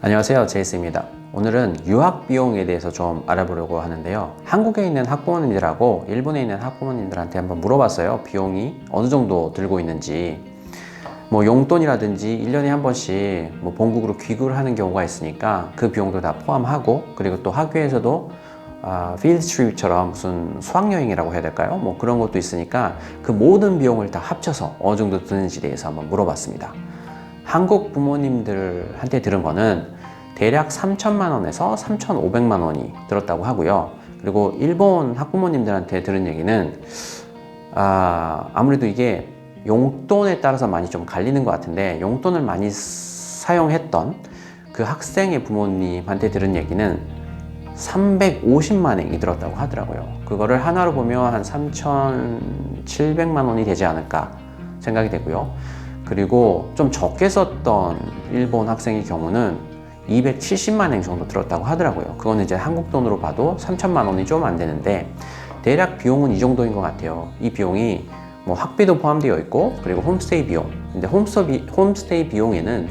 안녕하세요. 제이스입니다. 오늘은 유학 비용에 대해서 좀 알아보려고 하는데요. 한국에 있는 학부모님들하고 일본에 있는 학부모님들한테 한번 물어봤어요. 비용이 어느 정도 들고 있는지. 뭐 용돈이라든지 1년에 한 번씩 뭐 본국으로 귀국을 하는 경우가 있으니까 그 비용도 다 포함하고 그리고 또 학교에서도 아, 필드 트립처럼 무슨 수학여행이라고 해야 될까요? 뭐 그런 것도 있으니까 그 모든 비용을 다 합쳐서 어느 정도 드는지 대해서 한번 물어봤습니다. 한국 부모님들한테 들은 거는 대략 3천만 원에서 3,500만 원이 들었다고 하고요. 그리고 일본 학부모님들한테 들은 얘기는 아, 아무래도 이게 용돈에 따라서 많이 좀 갈리는 것 같은데 용돈을 많이 사용했던 그 학생의 부모님한테 들은 얘기는 350만 엔이 들었다고 하더라고요. 그거를 하나로 보면 한 3,700만 원이 되지 않을까 생각이 되고요. 그리고 좀 적게 썼던 일본 학생의 경우는 270만 엔 정도 들었다고 하더라고요. 그거는 이제 한국 돈으로 봐도 3천만 원이 좀 안 되는데 대략 비용은 이 정도인 것 같아요. 이 비용이 뭐 학비도 포함되어 있고 그리고 홈스테이 비용. 근데 홈스테이, 홈스테이 비용에는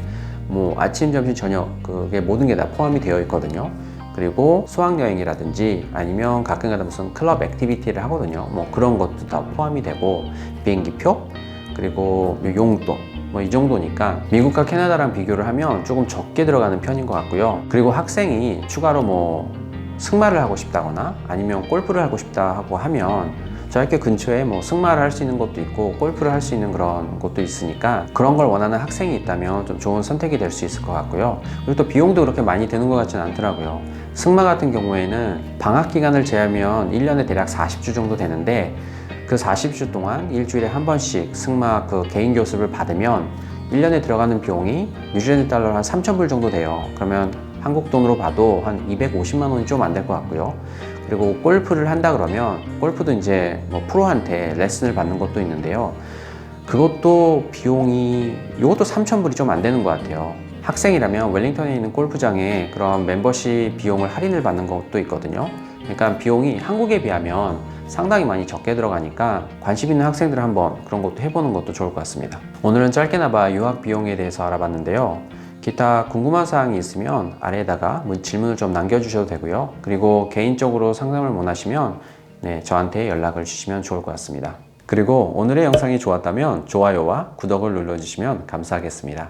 뭐 아침, 점심, 저녁 그게 모든 게 다 포함이 되어 있거든요. 그리고 수학여행이라든지 아니면 가끔가다 무슨 클럽 액티비티를 하거든요. 뭐 그런 것도 다 포함이 되고 비행기표 그리고 용돈 뭐 이 정도니까 미국과 캐나다랑 비교를 하면 조금 적게 들어가는 편인 것 같고요. 그리고 학생이 추가로 뭐 승마를 하고 싶다거나 아니면 골프를 하고 싶다 하고 하면 저희 학교 근처에 뭐 승마를 할 수 있는 곳도 있고 골프를 할 수 있는 그런 곳도 있으니까 그런 걸 원하는 학생이 있다면 좀 좋은 선택이 될 수 있을 것 같고요. 그리고 또 비용도 그렇게 많이 드는 것 같지는 않더라고요. 승마 같은 경우에는 방학 기간을 제하면 1년에 대략 40주 정도 되는데 그 40주 동안 일주일에 한 번씩 승마 그 개인 교습을 받으면 1년에 들어가는 비용이 뉴질랜드 달러 한 3,000불 정도 돼요. 그러면 한국 돈으로 봐도 한 250만 원이 좀 안 될 것 같고요. 그리고 골프를 한다 그러면 골프도 이제 뭐 프로한테 레슨을 받는 것도 있는데요. 그것도 비용이 이것도 3,000불이 좀 안 되는 것 같아요. 학생이라면 웰링턴에 있는 골프장에 그런 멤버십 비용을 할인을 받는 것도 있거든요. 그러니까 비용이 한국에 비하면 상당히 많이 적게 들어가니까 관심 있는 학생들 한번 그런 것도 해보는 것도 좋을 것 같습니다. 오늘은 짧게나마 유학 비용에 대해서 알아봤는데요. 기타 궁금한 사항이 있으면 아래에다가 뭐 질문을 좀 남겨주셔도 되고요. 그리고 개인적으로 상담을 원하시면 네, 저한테 연락을 주시면 좋을 것 같습니다. 그리고 오늘의 영상이 좋았다면 좋아요와 구독을 눌러주시면 감사하겠습니다.